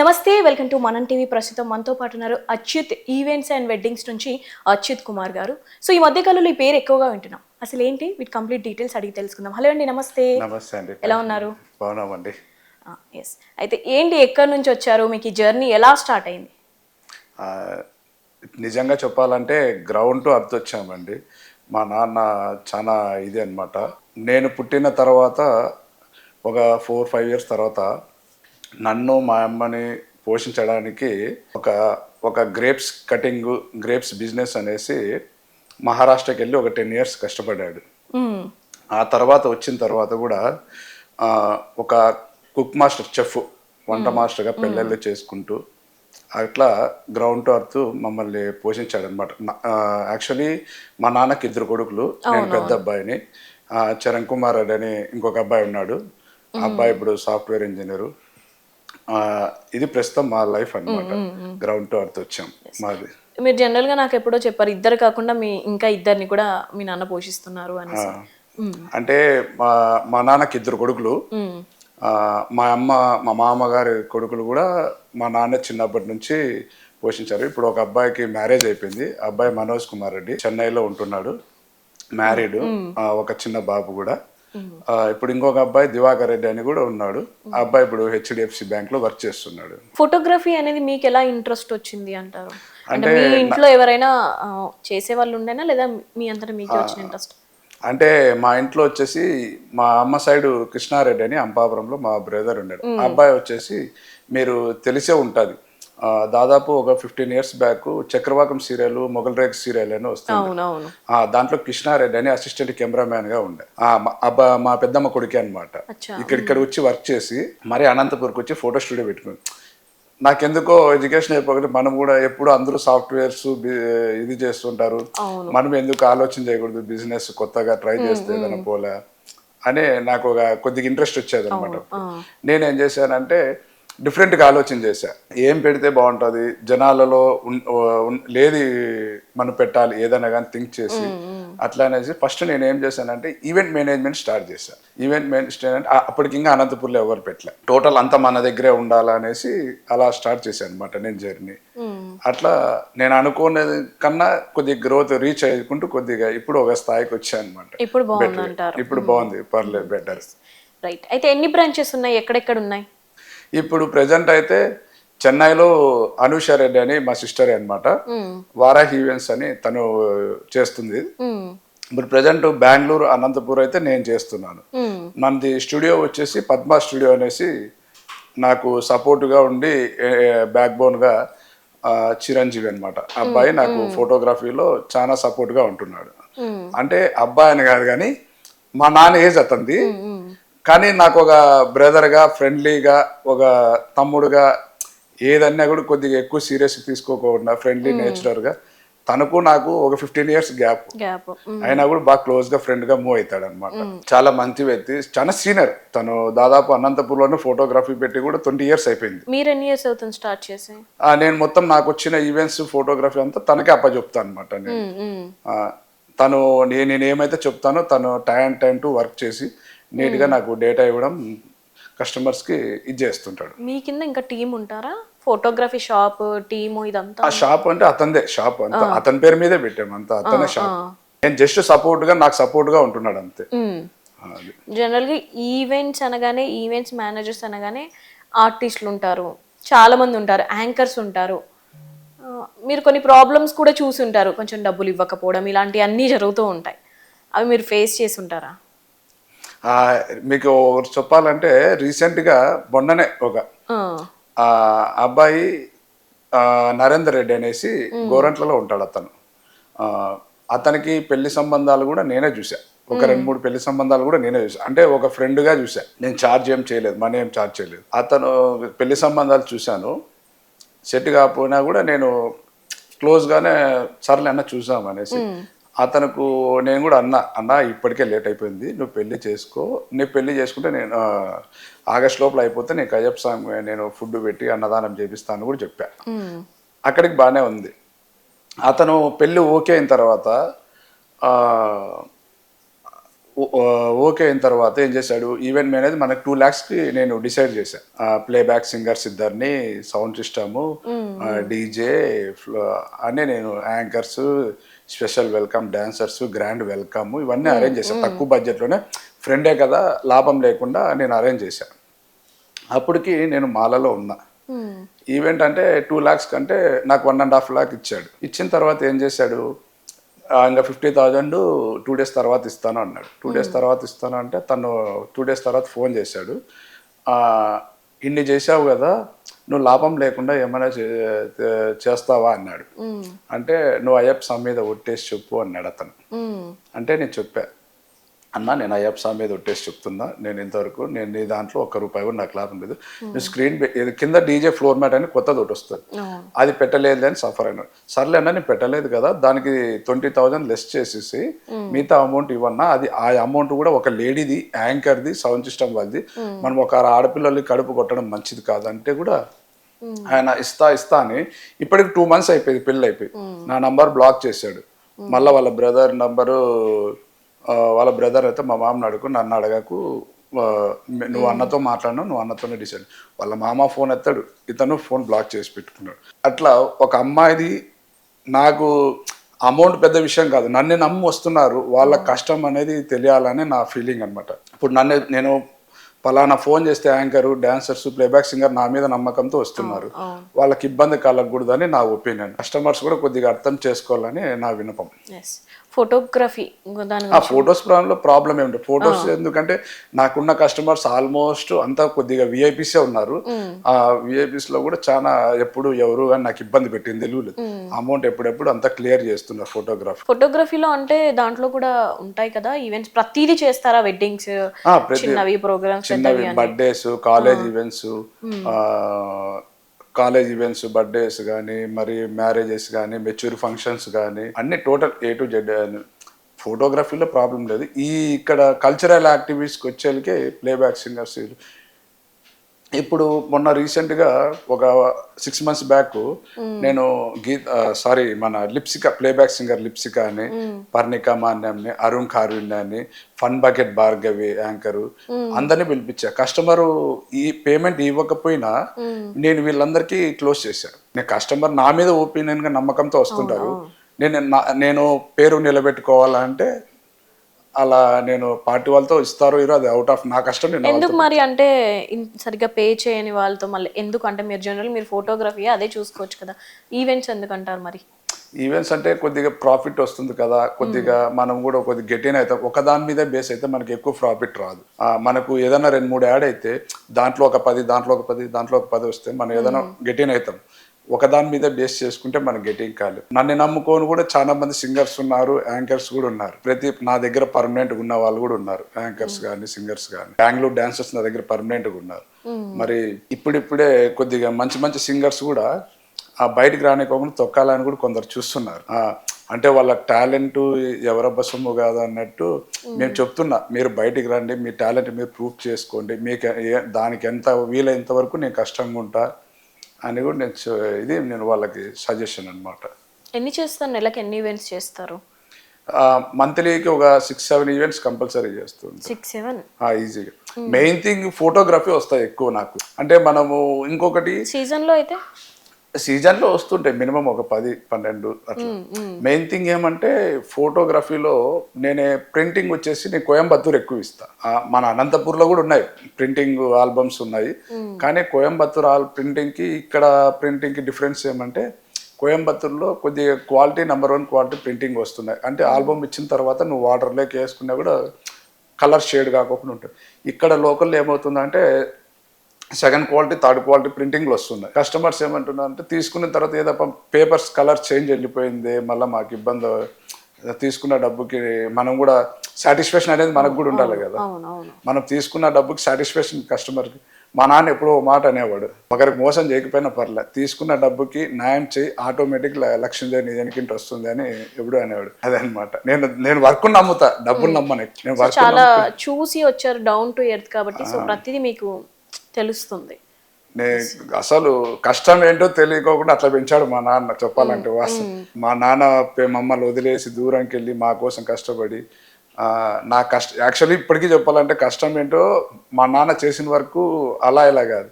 నమస్తే welcome to మనం TV. ప్రస్తుతం మనతో పాటు ఉన్నారు అచ్యుత్ ఈవెంట్స్ అండ్ వెడ్డింగ్స్ నుంచి అచ్యుత్ కుమార్ గారు. సో ఈ మధ్య కాలంలో ఈ పేరు ఎక్కువగా వింటున్నాం. అసలు ఏంటి? వీటి కంప్లీట్ డీటెయిల్స్ అడిగి తెలుసుకుందాం. హలో అండి నమస్తే. నమస్తే అండి. ఎలా ఉన్నారు? బాగున్నామండి. ఎస్ అయితే ఏంటి ఎక్కడి నుంచి వచ్చారు? మీకు ఈ జర్నీ ఎలా స్టార్ట్ అయింది? నిజంగా చెప్పాలంటే గ్రౌండ్ టు అర్త్ వచ్చామండి. మా నాన్న చాలా ఇది అన్నమాట. నేను పుట్టిన తర్వాత ఒక ఫోర్ ఫైవ్ ఇయర్స్ తర్వాత నన్ను మా అమ్మని పోషించడానికి ఒక ఒక గ్రేప్స్ కటింగ్ గ్రేప్స్ బిజినెస్ అనేసి మహారాష్ట్రకి వెళ్ళి ఒక టెన్ ఇయర్స్ కష్టపడ్డాడు. ఆ తర్వాత వచ్చిన తర్వాత కూడా ఒక కుక్ మాస్టర్ చెఫ్ వంట మాస్టర్గా పెళ్ళిళ్ళు చేసుకుంటూ అట్లా గ్రౌండ్ టు అర్త్ మమ్మల్ని పోషించాడు అనమాట యాక్చువల్లీ మా నాన్నకి ఇద్దరు కొడుకులు నేను పెద్ద అబ్బాయిని. చరణ్ కుమార్ రెడ్డి అని ఇంకొక అబ్బాయి ఉన్నాడు. ఆ అబ్బాయి ఇప్పుడు సాఫ్ట్వేర్ ఇంజనీరు. ఇది ప్రస్తుతం మా లైఫ్ అన్నమాట. గ్రౌండ్ టు అర్త్ వచ్చాం. మాది. మీరు జనరల్గా నాకు ఎప్పుడో చెప్పారు ఇద్దరు కాకుండా మీ ఇంకా ఇద్దరిని కూడా మీ నాన్న పోషిస్తున్నారు మ్మ్. అంటే మా మా నాన్నకి ఇద్దరు కొడుకులు. మా అమ్మ మా మామగారి కొడుకులు కూడా మా నాన్న చిన్నప్పటి నుంచి పోషించారు. ఇప్పుడు ఒక అబ్బాయికి మ్యారేజ్ అయిపోయింది. అబ్బాయి మనోజ్ కుమార్ రెడ్డి చెన్నైలో ఉంటున్నాడు. మ్యారీడ్ ఒక చిన్న బాబు కూడా. ఇప్పుడు ఇంకొక అబ్బాయి దివాకర్ రెడ్డి అని కూడా ఉన్నాడు. ఆ అబ్బాయి ఇప్పుడు హెచ్డిఎఫ్సి బ్యాంక్లో వర్క్ చేస్తున్నాడు. ఫోటోగ్రఫీ అనేది మీకు ఎలా ఇంట్రెస్ట్ వచ్చింది అంటారు? అంటే మీ ఇంట్లో ఎవరైనా చేసే వాళ్ళు ఉండేనా? లేదా మీ అంతటా మీకే వచ్చిన ఇంట్రెస్ట్ అంటే మా ఇంట్లో వచ్చేసి మా అమ్మ సైడ్ కృష్ణారెడ్డి అని అంపాపురంలో మా బ్రదర్ ఉన్నాడు ఆ అబ్బాయి వచ్చేసి మీరు తెలిసే ఉంటుంది. దాదాపు ఒక fifteen years back Chakravakam serial Mogal Rekha serial అని వస్తుంది దాంట్లో కృష్ణారెడ్డి అని అసిస్టెంట్ కెమెరామ్యాన్గా ఉండే. ఆ, మా- పెద్దమ్మ కొడుకే అనమాట. ఇక్కడ ఇక్కడ వచ్చి వర్క్ చేసి మరి అనంతపూర్కి వచ్చి ఫోటో స్టూడియో పెట్టుకుంది నాకెందుకో ఎడ్యుకేషన్ అయిపోతే మనం కూడా ఎప్పుడు అందరూ సాఫ్ట్వేర్స్ ఇది చేస్తుంటారు. మనం ఎందుకు ఆలోచన చేయకూడదు బిజినెస్ కొత్తగా ట్రై చేస్తే ఏదైనా పోలే అని నాకు ఒక కొద్దిగా ఇంట్రెస్ట్ వచ్చేది అనమాట నేనేం చేశానంటే డిఫరెంట్గా ఆలోచన చేశా. ఏం పెడితే బాగుంటుంది? జనాలలో లేది మనం పెట్టాలి ఏదైనా కానీ థింక్ చేసి అట్లా అనేసి ఫస్ట్ నేను ఏం చేశానంటే ఈవెంట్ మేనేజ్మెంట్ స్టార్ట్ చేశాను ఈవెంట్ మేనేజ్మెంట్ అప్పటికి ఇంకా అనంతపూర్లో ఎవరు పెట్టలే. టోటల్ అంతా మన దగ్గరే ఉండాలనేసి అలా స్టార్ట్ చేశాను అనమాట నేను జర్నీ. అట్లా నేను అనుకునేది కన్నా కొద్దిగా గ్రోత్ రీచ్ అయ్యుకుంటూ కొద్దిగా ఇప్పుడు ఒక స్థాయికి వచ్చాను అనమాట ఇప్పుడు బాగుంది అంటారు ఇప్పుడు బాగుంది పర్లేదు బెటర్ రైట్ అయితే ఎన్ని బ్రాంచెస్ ఉన్నాయి? ఎక్కడెక్కడ ఉన్నాయి? ఇప్పుడు ప్రజెంట్ అయితే చెన్నైలో అనూష రెడ్డి అని మా సిస్టర్ అన్నమాట మ్మ్. వారాహి ఈవెంట్స్ అని తను చేస్తుంది. ఇప్పుడు ప్రజెంట్ బెంగళూరు అనంతపూర్ అయితే నేను చేస్తున్నాను. మనది స్టూడియో వచ్చేసి పద్మా స్టూడియో అనేసి నాకు సపోర్ట్గా ఉండి బ్యాక్ బోన్గా చిరంజీవి అనమాట అబ్బాయి నాకు ఫోటోగ్రఫీలో చాలా సపోర్ట్గా ఉంటున్నాడు. అంటే అబ్బాయి అని కాదు కానీ మా నాన్న ఏజ్ అతంది. కానీ నాకు ఒక బ్రదర్గా ఫ్రెండ్లీగా ఒక తమ్ముడుగా ఏదన్నా కూడా కొద్దిగా ఎక్కువ సీరియస్ తీసుకోకుండా ఫ్రెండ్లీ నేచురల్గా తనకు నాకు ఒక ఫిఫ్టీన్ ఇయర్స్ గ్యాప్ గ్యాప్ అయినా కూడా బాగా క్లోజ్గా ఫ్రెండ్గా మూవ్ అవుతాడు అనమాట చాలా మంచి వ్యక్తి చాలా సీనియర్ తను దాదాపు అనంతపూర్లోనే ఫోటోగ్రఫీ పెట్టి కూడా ట్వంటీ ఇయర్స్ అయిపోయింది. మీరు ఎన్ని ఇయర్స్ అవుతుంది స్టార్ట్ చేసి? నేను మొత్తం నాకు వచ్చిన ఈవెంట్స్ ఫోటోగ్రఫీ అంతా తనకే అప్పచెప్తాను అనమాట నేను తను నేను నేను ఏమైతే చెప్తానో తను టైం టైం టు వర్క్ చేసి నీట్గా నాకు డేటా ఇవ్వడం కస్టమర్స్కి ఇది చేస్తుంటాడు. మీ కింద ఇంకా టీం ఉంటారా? ఫోటోగ్రఫీ షాప్ టీము ఇదంతా? ఆ షాప్ అంటే అతందే షాప్ అంతా. అతని పేరు మీదే పెట్టాము అంతా అతనే షాప్. నేను జస్ట్ సపోర్ట్గా నాకు సపోర్ట్గా ఉంటున్నాడు అంతే. జనరల్గా ఈవెంట్స్ అనగానే ఈవెంట్స్ మేనేజర్స్ అనగానే ఆర్టిస్టులు ఉంటారు. చాలా మంది ఉంటారు యాంకర్స్ ఉంటారు. మీరు కొన్ని ప్రాబ్లమ్స్ కూడా చూసి ఉంటారు కొంచెం డబ్బులు ఇవ్వకపోవడం ఇలాంటివి అన్నీ జరుగుతూ ఉంటాయి. అవి మీరు ఫేస్ చేసి ఉంటారా? మీకు చెప్పాలంటే రీసెంట్గా మొన్ననే ఒక అబ్బాయి నరేందర్ రెడ్డి అనేసి గోరంట్లలో ఉంటాడు అతను. అతనికి పెళ్ళి సంబంధాలు కూడా నేనే చూసా ఒక రెండు మూడు పెళ్ళి సంబంధాలు కూడా నేనే చూసా అంటే ఒక ఫ్రెండ్గా చూసా నేను ఛార్జ్ ఏం చేయలేదు మనీ ఏం ఛార్జ్ చేయలేదు. అతను పెళ్ళి సంబంధాలు చూశాను. సెట్ కాకపోయినా కూడా నేను క్లోజ్గానే సర్లే అన్న చూసాం అనేసి అతనుకు నేను కూడా అన్నా అన్న ఇప్పటికే లేట్ అయిపోయింది నువ్వు పెళ్ళి చేసుకో. నీ పెళ్ళి చేసుకుంటే నేను ఆగస్ట్ లోపల అయిపోతే నీకు అయ్యప్ప స్వామి నేను ఫుడ్ పెట్టి అన్నదానం చేపిస్తాను కూడా చెప్పా. అక్కడికి బాగానే ఉంది. అతను పెళ్ళి ఓకే అయిన తర్వాత ఓకే అయిన తర్వాత ఏం చేశాడు? ఈవెంట్ మేనేజ్ మనకి టూ ల్యాక్స్కి నేను డిసైడ్ చేశాను ప్లేబ్యాక్ సింగర్స్ ఇద్దరిని సౌండ్ సిస్టము డీజే అన్నీ నేను anchors special welcome dancers grand welcome ఇవన్నీ అరేంజ్ చేశాను. తక్కువ బడ్జెట్లోనే ఫ్రెండే కదా లాభం లేకుండా నేను అరేంజ్ చేశాను. అప్పటికి నేను మాలలో ఉన్నా. ఈవెంట్ అంటే టూ ల్యాక్స్ కంటే నాకు వన్ అండ్ హాఫ్ ల్యాక్ ఇచ్చాడు. ఇచ్చిన తర్వాత ఏం చేశాడు? ఇంకా ఫిఫ్టీ థౌజండ్ టూ డేస్ తర్వాత ఇస్తాను అన్నాడు. టూ డేస్ తర్వాత ఇస్తాను అంటే తను టూ డేస్ తర్వాత ఫోన్ చేశాడు. ఇన్ని చేసావు కదా నువ్వు లాభం లేకుండా ఏమైనా చేస్తావా అన్నాడు. అంటే నువ్వు అయ్యప్ప స్వామి మీద ఒట్టేసి చెప్పు అన్నాడు అతను. అంటే నేను చెప్పా. అన్న నేను అయ్యప్ప స్వామి మీద ఒట్టేసి చెప్తున్నా. నేను ఇంతవరకు నేను నీ దాంట్లో ఒక్క రూపాయి కూడా నాకు లాభం లేదు. నువ్వు స్క్రీన్ పె- ఇది కింద డీజే ఫ్లోర్ మ్యాట్ అని కొత్తది ఒకటి వస్తుంది. అది పెట్టలేదు అని సఫర్ అయినాడు సర్లే అన్న నేను పెట్టలేదు కదా దానికి ట్వంటీ థౌజండ్ లెస్ చేసేసి మిగతా అమౌంట్ ఇవ్వన్నా అది ఆ అమౌంట్ కూడా ఒక లేడీది యాంకర్ది సౌండ్ సిస్టమ్ వాళ్ళది. మనం ఒక ఆడపిల్లలకి కడుపు కొట్టడం మంచిది కాదంటే కూడా ఆయన ఇస్తా ఇస్తా అని ఇప్పటికి టూ మంత్స్ అయిపోయింది పెళ్ళి అయిపోయి నా నంబర్ బ్లాక్ చేశాడు. మళ్ళీ వాళ్ళ బ్రదర్ నంబరు వాళ్ళ బ్రదర్ అయితే మా మామని అడుగు నన్ను అడగకు నువ్వు అన్నతో మాట్లాడినావు నువ్వు అన్నతోనే డిసైడ్. వాళ్ళ మామ ఫోన్ ఎత్తాడు ఇతను ఫోన్ బ్లాక్ చేసి పెట్టుకున్నాడు. అట్లా ఒక అమ్మాయిది నాకు అమౌంట్ పెద్ద విషయం కాదు నన్ను నమ్మి వస్తున్నారు వాళ్ళ కష్టం అనేది తెలియాలని నా ఫీలింగ్ అన్నమాట. ఇప్పుడు నన్ను నేను పలానా ఫోన్ చేస్తే యాంకరు డాన్సర్స్ ప్లేబ్యాక్ సింగర్ నా మీద నమ్మకంతో వస్తున్నారు. వాళ్ళకి ఇబ్బంది కలగకూడదని నా ఒపీనియన్. కస్టమర్స్ కూడా కొద్దిగా అర్థం చేసుకోవాలని నా వినపం ఫోటోగ్రఫీ ఆ ఫొటోస్ ప్రాబ్లంలో ప్రాబ్లం ఏమిటి ఫొటోస్ ఎందుకంటే నాకున్న కస్టమర్స్ ఆల్మోస్ట్ అంతా కొద్దిగా విఐపీసే ఉన్నారు. ఆ విఐపీస్లో కూడా చాలా ఎప్పుడు ఎవరు కానీ నాకు ఇబ్బంది పెట్టింది తెలియలేదు. అమౌంట్ ఎప్పుడెప్పుడు అంతా క్లియర్ చేస్తున్నారు ఫోటోగ్రఫీ. ఫోటోగ్రఫీలో అంటే దాంట్లో కూడా ఉంటాయి కదా ఈవెంట్స్. ప్రతిదీ చేస్తారా? వెడ్డింగ్స్ చిన్నవి ప్రోగ్రామ్స్ చిన్నవి birthdays college events college events birthdays కానీ మరి మ్యారేజెస్ కానీ మెచ్యూర్ ఫంక్షన్స్ కానీ అన్ని టోటల్ ఏ టు జెడ్ ఫోటోగ్రఫీలో ప్రాబ్లం లేదు. ఈ ఇక్కడ కల్చరల్ యాక్టివిటీస్కి వచ్చేళ్ళకే ప్లేబ్యాక్ సింగర్స్ ఇప్పుడు మొన్న రీసెంట్గా ఒక సిక్స్ మంత్స్ బ్యాక్ నేను గీత్ సారీ మన లిప్సిక ప్లేబ్యాక్ సింగర్ లిప్సిక అని పర్ణిక మాన్యంని అరుణ్ కారుణ్యాన్ని ఫన్ బకెట్ భార్గవి యాంకరు అందరినీ పిలిపించా. కస్టమర్ ఈ పేమెంట్ ఇవ్వకపోయినా నేను వీళ్ళందరికీ క్లోజ్ చేశాను నేను కస్టమర్ నా మీద ఒపీనియన్గా నమ్మకంతో వస్తుంటారు. నేను నా- నేను పేరు నిలబెట్టుకోవాలంటే అలా నేను పార్టీ వాళ్ళతో ఇస్తారో ఇరో అది అవుట్ ఆఫ్ నా కష్టం నేను ఎందుకు మరి అంటే సరిగ్గా పే చేయని వాళ్ళతో మళ్ళీ ఎందుకు? అంటే మీరు జనరల్ మీరు ఫోటోగ్రఫీ అదే చూసుకోవచ్చు కదా. ఈవెంట్స్ ఎందుకు అంటారు మరి? ఈవెంట్స్ అంటే కొద్దిగా ప్రాఫిట్ వస్తుంది కదా. కొద్దిగా మనం కూడా కొద్దిగా గెటిన్ అవుతాం. ఒక దాని మీద బేస్ అయితే మనకి ఎక్కువ ప్రాఫిట్ రాదు. మనకు ఏదైనా రెండు మూడు యాడ్ అయితే దాంట్లో ఒక పది దాంట్లో ఒక పది దాంట్లో ఒక పది వస్తే మనం ఏదైనా గెటిన్ అవుతాం. ఒక దాని మీద బేస్ చేసుకుంటే మనం గెటింగ్ కాలేదు నన్ను నమ్ముకొని కూడా చాలా మంది సింగర్స్ ఉన్నారు యాంకర్స్ కూడా ఉన్నారు. ప్రతి నా దగ్గర పర్మనెంట్ ఉన్న వాళ్ళు కూడా ఉన్నారు యాంకర్స్ కానీ సింగర్స్ కానీ. బెంగళూరు డాన్సర్స్ నా దగ్గర పర్మనెంట్గా ఉన్నారు. మరి ఇప్పుడిప్పుడే కొద్దిగా మంచి మంచి సింగర్స్ కూడా ఆ బయటికి రానికోకుండా తొక్కాలని కూడా కొందరు చూస్తున్నారు. అంటే వాళ్ళ టాలెంట్ ఎవరబ్బ సొమ్ము కాదు అన్నట్టు మేము. చెప్తున్నా మీరు బయటికి రండి మీ టాలెంట్ మీరు ప్రూఫ్ చేసుకోండి మీకు దానికి ఎంత వీలైనంత వరకు నేను కష్టంగా ఉంటా అని కూడా నేను ఇది నేను వాళ్ళకి సజెషన్ అన్నమాట. ఎన్ని చేస్తారు? నెలకి ఎన్ని ఈవెంట్స్ చేస్తారు? మంత్లీకి ఒక సిక్స్ సెవెన్ ఈవెంట్స్ కంపల్సరీ చేస్తుంది సిక్స్ సెవెన్ ఈజీగా మెయిన్ థింగ్ ఫోటోగ్రఫీ వస్తాయి ఎక్కువ నాకు. అంటే మనము ఇంకొకటి సీజన్లో అయితే? సీజన్లో వస్తుంటాయి మినిమం ఒక పది పన్నెండు అట్లా. మెయిన్ థింగ్ ఏమంటే ఫోటోగ్రఫీలో నేనే ప్రింటింగ్ వచ్చేసి నేను కోయంబత్తూర్ ఎక్కువ ఇస్తా. మన అనంతపూర్లో కూడా ఉన్నాయి ప్రింటింగ్ ఆల్బమ్స్ ఉన్నాయి. కానీ కోయంబత్తూర్ ఆల్ ప్రింటింగ్కి ఇక్కడ ప్రింటింగ్కి డిఫరెన్స్ ఏమంటే కోయంబత్తూర్లో కొద్దిగా quality number one quality printing వస్తున్నాయి. అంటే ఆల్బమ్ ఇచ్చిన తర్వాత నువ్వు వాటర్లోకి వేసుకున్నా కూడా కలర్ షేడ్ కాకుండా ఉంటుంది. ఇక్కడ లోకల్ ఏమవుతుందంటే సెకండ్ క్వాలిటీ థర్డ్ క్వాలిటీ ప్రింటింగ్లు వస్తున్నాయి. కస్టమర్స్ ఏమంటున్నారు అంటే తీసుకున్న తర్వాత ఏదో పేపర్స్ కలర్ చేంజ్ వెళ్ళిపోయింది మళ్ళీ మాకు ఇబ్బంది తీసుకున్న డబ్బుకి మనం కూడా సాటిస్ఫాక్షన్ అనేది మనకు కూడా ఉండాలి కదా. మనం తీసుకున్న డబ్బుకి సాటిస్ఫాక్షన్ కస్టమర్కి. మా నాన్న ఎప్పుడో ఓ మాట అనేవాడు ఒకరికి మోసం చేయకపోయినా పర్లే తీసుకున్న డబ్బుకి న్యాయం చేయి ఆటోమేటిక్ లక్ష్మీదేవి నీ వెనకింటి వస్తుంది అని ఎప్పుడూ అనేవాడు. అదే అనమాట నేను నేను వర్క్ నమ్ముతా డబ్బులు నమ్మను. నేను వర్క్ చాలా చూసి వచ్చారు డౌన్ టు ఎర్త్ కాబట్టి సో ప్రతిదీ మీకు తెలుస్తుంది. అసలు కష్టం ఏంటో తెలియకోకుండా అట్లా పెంచాడు మా నాన్న చెప్పాలంటే వాస్తవం. మా నాన్న మమ్మల్ని వదిలేసి దూరంకి వెళ్ళి మా కోసం కష్టపడి నా కష్ట యాక్చువల్లీ ఇప్పటికీ చెప్పాలంటే కష్టం ఏంటో మా నాన్న చేసిన వరకు అలా ఇలా కాదు.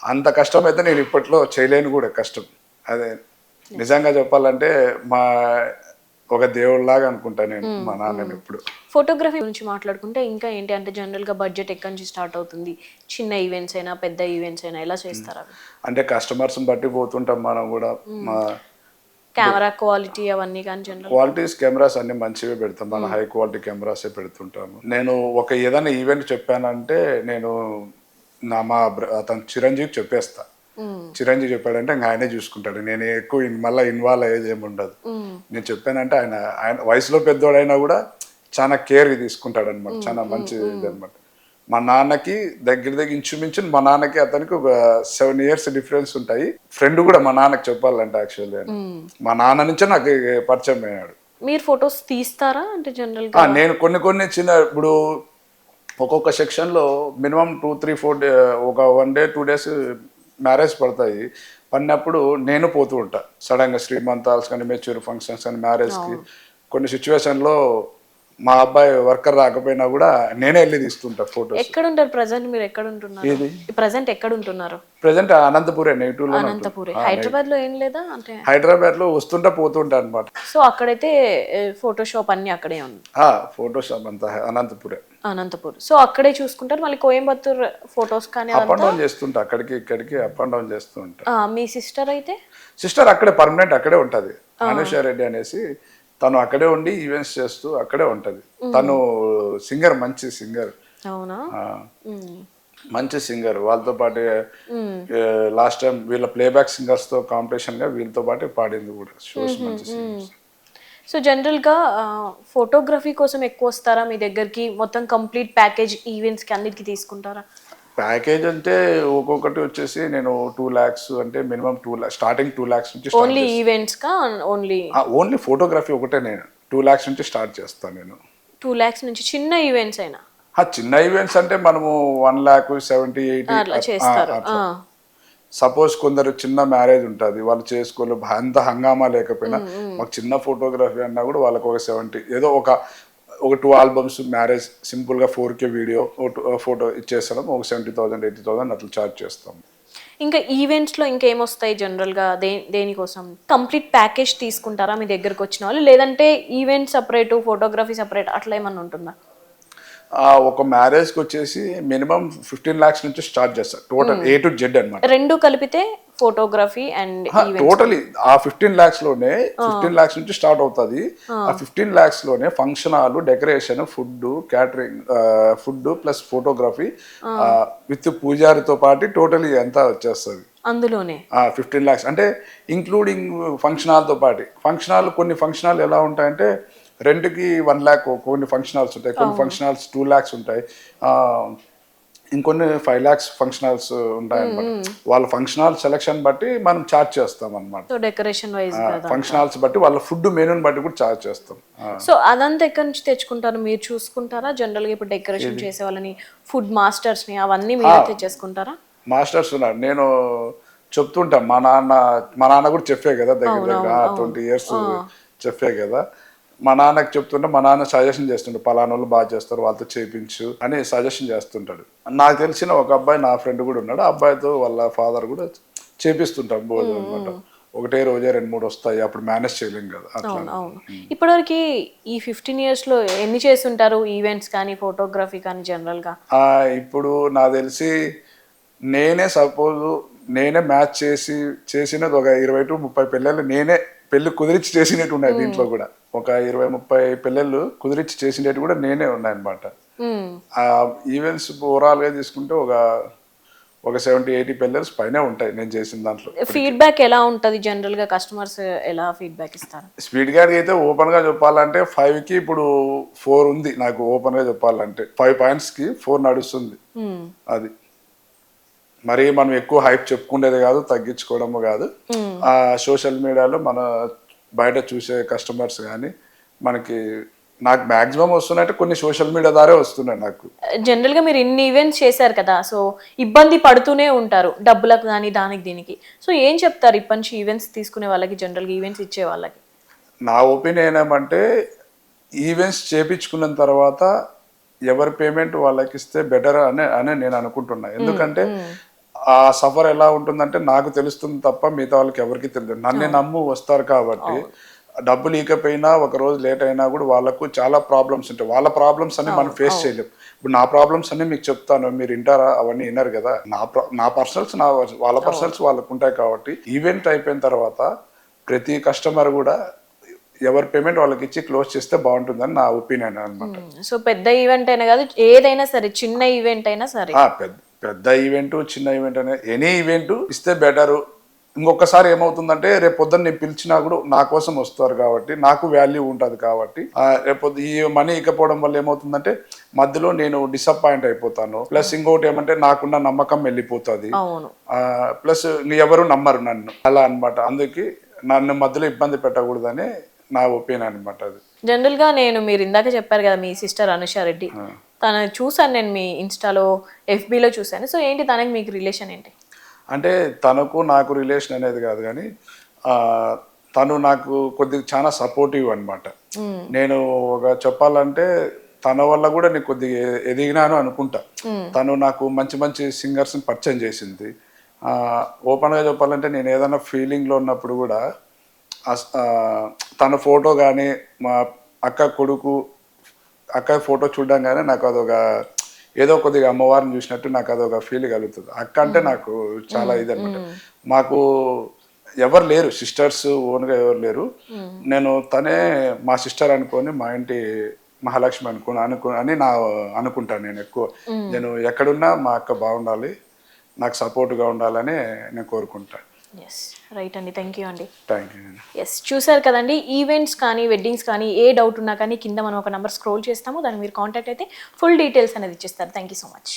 అంత కష్టం అయితే నేను ఇప్పట్లో చేయలేను కూడా కష్టం. అదే నిజంగా చెప్పాలంటే మా ఒక దేవుడిలాగా అనుకుంటా నేను మా నాన్నని ఇప్పుడు ఫోటోగ్రఫీ గురించి మాట్లాడుకుంటే ఇంకా ఏంటి అంటే జనరల్గా బడ్జెట్ ఎక్కడి నుంచి స్టార్ట్ అవుతుంది? చిన్న ఈవెంట్స్ అయినా పెద్ద ఈవెంట్స్ అయినా ఎలా చేస్తారు అంటే కస్టమర్స్ బట్టి పోతుంటాం మనం కూడా. మా కెమెరా క్వాలిటీ అవన్నీ కానీ జనరల్ క్వాలిటీస్ కెమెరాస్ అన్ని మంచివే పెడతాం. మన హై క్వాలిటీ కెమెరాసే పెడుతుంటాము. నేను ఒక ఏదైనా ఈవెంట్ చెప్పానంటే నేను నా మా అతను చిరంజీవి చెప్పేస్తా. చిరంజీవి చెప్పాడంటే ఇంకా ఆయనే చూసుకుంటాడు. నేను ఎక్కువ మళ్ళీ ఇన్వాల్వ్ అయ్యేది ఏమి ఉండదు నేను చెప్పానంటే ఆయన ఆయన వయసులో పెద్దోడైనా కూడా చాలా కేర్ తీసుకుంటాడు అనమాట చాలా మంచిది అనమాట మా నాన్నకి దగ్గర దగ్గర ఇంచుమించు మా నాన్నకి అతనికి ఒక సెవెన్ ఇయర్స్ డిఫరెన్స్ ఉంటాయి. ఫ్రెండ్ కూడా మా నాన్నకి చెప్పాలంటే యాక్చువల్లీ మా నాన్న నుంచే నాకు పరిచయం అయ్యాడు. మీరు ఫొటోస్ తీస్తారా అంటే ఆ, జనరల్గా నేను కొన్ని కొన్ని చిన్న ఇప్పుడు ఒక్కొక్క సెక్షన్లో minimum two three four day ఒక one day two days marriage పడతాయి. పడినప్పుడు నేను పోతూ ఉంటా. సడన్గా శ్రీమంతాల్స్ కానీ మెచ్యూర్ ఫంక్షన్స్ కానీ మ్యారేజ్కి కొన్ని సిచ్యువేషన్లో మా అబ్బాయి వర్కర్ రాకపోయినా కూడా నేనే వెళ్ళి తీస్తుంటా ఫొటోస్ ఎక్కడ ఉంటారు ప్రజెంట్ మీరు ఎక్కడ ఉంటున్నారు? ప్రజెంట్ ఎక్కడ ఉంటున్నారు ప్రజెంట్ అనంతపురే నెగిటివ్లో అనంతపూర్. హైదరాబాద్లో ఏం లేదా? అంటే హైదరాబాద్లో వస్తుంటా పోతుంటా అనమాట సో అక్కడైతే ఫోటోషాప్ అన్ని అక్కడే ఉంది. ఫోటోషాప్ అంతా అనంతపురే. అనంతపూర్. సో అక్కడే చూసుకుంటారు. మళ్ళీ కోయంబత్తూర్ ఫొటోస్ కానీ అప్ అండ్ డౌన్ చేస్తుంటా. అక్కడికి ఇక్కడికి అప్ అండ్ డౌన్ చేస్తూ ఉంటా. ఆ, మీ సిస్టర్ అయితే? సిస్టర్ అక్కడే పర్మనెంట్ అక్కడే ఉంటది. అనుష రెడ్డి అనేసి తను అక్కడే ఉండి ఈవెంట్స్ చేస్తూ అక్కడే ఉంటది. తను సింగర్ మంచి సింగర్. అవునా. మంచి సింగర్. వాళ్ళతో పాటు లాస్ట్ టైం వీళ్ళ ప్లేబ్యాక్ సింగర్స్తో కాంపిటీషన్గా వీళ్ళతో పాటు పాడింది కూడా. షోస్ మంచి సింగర్స్. సో జనరల్గా ఫోటోగ్రఫీ కోసం ఎక్కువ వస్తారా మీ దగ్గరికి? మొత్తం కంప్లీట్ ప్యాకేజ్ ఈవెంట్స్కి అన్నిటికీ తీసుకుంటారా? ప్యాకేజ్ అంటే ఒక్కొక్కటి వచ్చేసి నేను టూ ల్యాక్స్ అంటే minimum two lakhs starting two lakhs నుంచి ఓన్లీ ఈవెంట్స్కా ఓన్లీ ఓన్లీ ఫోటోగ్రఫీ ఒకటే నేను. టూ ల్యాక్స్ నుంచి స్టార్ట్ చేస్తాను నేను. టూ ల్యాక్స్ నుంచి చిన్న ఈవెంట్స్ అయినా? ఆ చిన్న ఈవెంట్స్ అంటే మనము one lakh seventy eighty. Suppose కొందరు చిన్న మ్యారేజ్ ఉంటుంది వాళ్ళు చేసుకోలేరు అంత హంగామా లేకపోయినా మాకు చిన్న ఫోటోగ్రఫీ అన్నా కూడా వాళ్ళకి ఒక సెవెంటీ ఏదో ఒక ఒక టూ ఆల్బమ్స్ మ్యారేజ్ సింపుల్గా ఫోర్ కే వీడియో ఫోటో ఇచ్చేస్తాం ఒక సెవెంటీ థౌసండ్ ఎయిటీ థౌసండ్ అట్లా చార్జ్ చేస్తాం. ఇంకా ఈవెంట్స్లో ఇంకేమొస్తాయి జనరల్గా దే దేనికోసం? కంప్లీట్ ప్యాకేజ్ తీసుకుంటారా మీ దగ్గరకు వచ్చిన వాళ్ళు? లేదంటే ఈవెంట్ సపరేటు ఫోటోగ్రఫీ సపరేట్ అట్లా ఏమన్నా ఉంటుందా? ఒక మ్యారేజ్కి వచ్చేసి మినిమం ఫిఫ్టీన్ ల్యాక్స్ నుంచి స్టార్ట్ చేస్తారు. టోటల్ ఏ టు జెడ్ అనమాట రెండు కలిపితే ఫోటోగ్రఫీ అండ్ టోటలీ ఆ ఫిఫ్టీన్ లాక్స్లోనే ఫిఫ్టీన్ లాక్స్ నుంచి స్టార్ట్ అవుతుంది. ఆ. Fifteen లాక్స్లోనే function hall decoration food catering food plus photography with పూజారితో పాటు టోటలీ ఎంత వచ్చేస్తుంది. అందులోనే. ఫిఫ్టీన్ ల్యాక్స్ అంటే ఇంక్లూడింగ్ ఫంక్షన్ హాల్తో పాటు. ఫంక్షన్ హాల్ కొన్ని ఫంక్షన్ హాల్ ఎలా ఉంటాయంటే రెంట్కి వన్ ల్యాక్ కొన్ని ఫంక్షన్ హాల్స్ ఉంటాయి కొన్ని ఫంక్షన్ హాల్స్ టూ ల్యాక్స్ ఉంటాయి. ఇంకొన్ని ఫైవ్ ల్యాక్స్ ఫంక్షన్ హాల్స్ ఉంటాయి అనమాట వాళ్ళ ఫంక్షన్ హాల్ సెలక్షన్ బట్టి మనం చార్జ్ చేస్తాం అనమాట సో డెకరేషన్ ఫంక్షన్ హాల్స్ బట్టి వాళ్ళ ఫుడ్ మెనూని బట్టి కూడా చార్జ్ చేస్తాం. సో అదంతా ఎక్కడి నుంచి తెచ్చుకుంటారు? మీరు చూసుకుంటారా? జనరల్గా ఇప్పుడు డెకరేషన్ చేసే వాళ్ళని ఫుడ్ మాస్టర్స్ని అవన్నీ మీరే తెచ్చేసుకుంటారా? మాస్టర్స్ ఉన్నారు. నేను చెప్తుంటా మా నాన్న మా నాన్న కూడా చెప్పే కదా దగ్గర దగ్గర ట్వంటీ ఇయర్స్ చెప్పే కదా. మా నాన్నకి చెప్తుంటే మా నాన్న సజెషన్ చేస్తుంటాడు పలానా వాళ్ళు బాగా చేస్తారు వాళ్ళతో చేయించు అని సజెషన్ చేస్తుంటాడు. నాకు తెలిసిన ఒక అబ్బాయి నా ఫ్రెండ్ కూడా ఉన్నాడు. ఆ అబ్బాయితో వాళ్ళ ఫాదర్ కూడా చేపిస్తుంటాం బోధ అనమాట ఒకటే రోజే రెండు మూడు వస్తాయి అప్పుడు మేనేజ్ చేయలేం కదా ఇప్పటివరకు ఈ ఫిఫ్టీన్ ఇయర్స్లో ఎన్ని చేస్తుంటారు? ఈవెంట్స్ కానీ ఫోటోగ్రఫీ కానీ జనరల్గా ఆ, ఇప్పుడు నాకు తెలిసి నేనే సపోజ్ నేనే మ్యాచ్ చేసి చేసినది ఒక ఇరవై టు ముప్పై పెళ్ళిళ్ళు నేనే పెళ్ళి కుదిరించి చేసినట్టు ఉన్నాయి దీంట్లో కూడా. ఒక ఇరవై ముప్పై పెళ్ళిళ్ళు కుదిరించి చేసినట్టు కూడా నేనే ఉన్నాయన్నమాట. ఆ ఈవెంట్స్ ఓవరాల్గా తీసుకుంటే ఒక ఒక సెవెంటీ ఎయిటీ పెళ్ళర్స్ పైనే ఉంటాయి నేను చేసిన దాంట్లో. ఫీడ్బ్యాక్ ఎలా ఉంటుంది జనరల్గా కస్టమర్స్ ఎలా ఫీడ్బ్యాక్ ఇస్తారు? స్పీడ్ గార్డ్ అయితే ఓపెన్గా చెప్పాలంటే ఫైవ్కి ఇప్పుడు ఫోర్ ఉంది నాకు ఓపెన్గా చెప్పాలంటే. ఫైవ్ పాయింట్స్కి ఫోర్ నడుస్తుంది. అది. మరి మనం ఎక్కువ హైప్ చెప్పుకునేది కాదు తగ్గించుకోవడము కాదు. ఆ సోషల్ మీడియాలో మన బయట చూసే కస్టమర్స్ కానీ మనకి నాకు మాక్సిమం వస్తున్నాయంటే కొన్ని సోషల్ మీడియా ద్వారే వస్తున్నాయి నాకు. జనరల్గా మీరు ఇన్ని ఈవెంట్స్ చేశారు కదా సో ఇబ్బంది పడుతూనే ఉంటారు డబ్బులకు కానీ దానికి దీనికి. సో ఏం చెప్తారు ఇప్పటి నుంచి ఈవెంట్స్ తీసుకునే వాళ్ళకి జనరల్గా ఈవెంట్స్ ఇచ్చే వాళ్ళకి? నా ఒపీనియన్ ఏమంటే ఈవెంట్స్ చేపించుకున్న తర్వాత ఎవరి పేమెంట్ వాళ్ళకి ఇస్తే బెటర్ అని అని నేను అనుకుంటున్నా. ఎందుకంటే ఆ సఫర్ ఎలా ఉంటుందంటే నాకు తెలుస్తుంది తప్ప మిగతా వాళ్ళకి ఎవరికి తెలియదు. నన్ను నమ్ము వస్తారు కాబట్టి డబ్బు లేకపోయినా ఒక రోజు లేట్ అయినా కూడా వాళ్ళకు చాలా ప్రాబ్లమ్స్ ఉంటాయి. వాళ్ళ ప్రాబ్లమ్స్ అన్ని మనం ఫేస్ చేయలేం. ఇప్పుడు నా ప్రాబ్లమ్స్ అన్ని మీకు చెప్తాను. మీరు వింటారా? అవన్నీ విన్నారు కదా. నా ప్ర- నా పర్సనల్స్ నా వాళ్ళ పర్సనల్స్ వాళ్ళకు ఉంటాయి కాబట్టి ఈవెంట్ అయిపోయిన తర్వాత ప్రతి కస్టమర్ కూడా ఎవరి పేమెంట్ వాళ్ళకి ఇచ్చి క్లోజ్ చేస్తే బాగుంటుందని నా ఒపీనియన్ అనమాట. సో పెద్ద ఈవెంట్ అయినా కాదు ఏదైనా సరే చిన్న ఈవెంట్ అయినా సరే. పెద్ద పెద్ద ఈవెంట్ చిన్న ఈవెంట్ అనే ఎనీ ఈవెంట్ ఇస్తే బెటర్. ఇంకొకసారి ఏమవుతుందంటే రేపు పొద్దున్న నేను పిలిచినా కూడా నా కోసం వస్తారు కాబట్టి నాకు వాల్యూ ఉంటుంది కాబట్టి రేపు ఈ మనీ ఇకపోవడం వల్ల ఏమవుతుందంటే మధ్యలో నేను డిసప్పాయింట్ అయిపోతాను. ప్లస్ ఇంకొకటి ఏమంటే నాకున్న నమ్మకం వెళ్ళిపోతుంది. ప్లస్ ఎవరు నమ్మరు నన్ను. అలా అన్నమాట. అందుకే నన్ను మధ్యలో ఇబ్బంది పెట్టకూడదని నా ఒపీనియన్ అనమాట అది. జనరల్గా నేను మీరు ఇందాక చెప్పారు కదా మీ సిస్టర్ అనుష తను చూసాను నేను మీ ఇన్స్టాలో లో చూసాను సో ఏంటి తనకి మీకు రిలేషన్ ఏంటి? అంటే తనకు నాకు రిలేషన్ అనేది కాదు కానీ తను నాకు కొద్దిగా చాలా సపోర్టివ్ అనమాట నేను ఒక చెప్పాలంటే తన వల్ల కూడా నేను కొద్దిగా ఎదిగినాను అనుకుంటా. తను నాకు మంచి మంచి సింగర్స్ని పరిచయం చేసింది. ఓపెన్గా చెప్పాలంటే నేను ఏదైనా ఫీలింగ్లో ఉన్నప్పుడు కూడా తన ఫోటో కానీ మా అక్క కొడుకు అక్క ఫోటో చూడగానే నాకు అదొక ఏదో కొద్దిగా అమ్మవారిని చూసినట్టు నాకు అదొక ఫీల్ కలుగుతుంది. అక్క అంటే నాకు చాలా ఇది అనమాట మాకు ఎవరు లేరు సిస్టర్స్ ఓన్గా ఎవరు లేరు. నేను తనే మా సిస్టర్ అనుకొని మా ఇంటి మహాలక్ష్మి అనుకో అనుకో అని నా అనుకుంటాను నేను ఎక్కువ. నేను ఎక్కడున్నా మా అక్క బాగుండాలి నాకు సపోర్ట్గా ఉండాలని నేను కోరుకుంటాను రైట్ అండి థ్యాంక్ యూ అండి ఎస్ చూసారు కదండి. ఈవెంట్స్ కానీ వెడ్డింగ్స్ కానీ ఏ డౌట్ ఉన్నా కానీ కింద మనం ఒక నెంబర్ స్క్రోల్ చేస్తాము. దాన్ని మీరు కాంటాక్ట్ అయితే ఫుల్ డీటెయిల్స్ అనేది ఇచ్చేస్తారు. Thank you so much